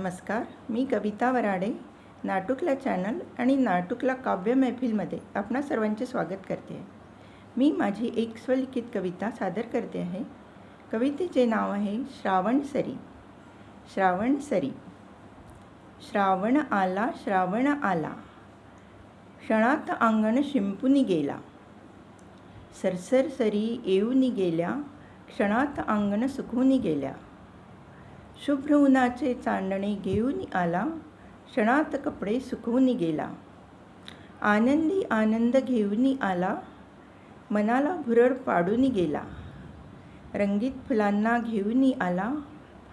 नमस्कार मी कविता वराडे नाटुकला चॅनल आणि नाटुकला काव्य मैफिलमध्ये आपणा सर्वांचे स्वागत करते. आहे मी माझी एक स्वलिखित कविता सादर करते आहे. कवितेचे नाव आहे श्रावण सरी. श्रावण सरी. श्रावण आला श्रावण आला. क्षणात अंगण शिंपूनी गेला. सरसर सरी येऊनी गेल्या क्षणात अंगण सुकवूनी गेल्या. शुभ्र उन्हाचे चांदणे घेऊन आला. क्षणात कपडे सुकवून गेला. आनंदी आनंद घेऊन आला. मनाला भुरळ पाडून गेला. रंगीत फुलांना घेऊन आला.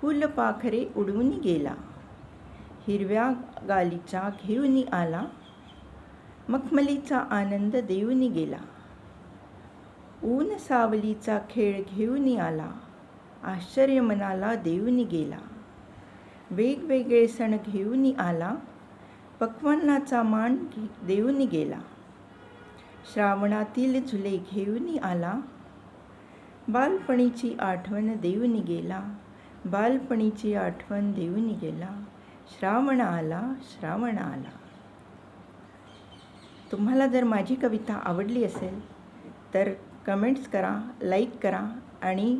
फुलपाखरे उडवून गेला. हिरव्या गालीचा घेऊन आला. मखमलीचा आनंद देऊन गेला. ऊन सावलीचा खेळ घेऊन आला. आश्चर्य मनाला देऊन गेला. वेगवेगळे सण घेऊन आला. पक्वान्नाचा मान घे देऊन गेला. श्रावणातील झुले घेऊन आला. बालपणीची आठवण देऊन गेला. बालपणीची आठवण देऊन गेला. श्रावण आला श्रावण आला. तुम्हाला जर माझी कविता आवडली असेल तर कमेंट्स करा लाईक करा आणि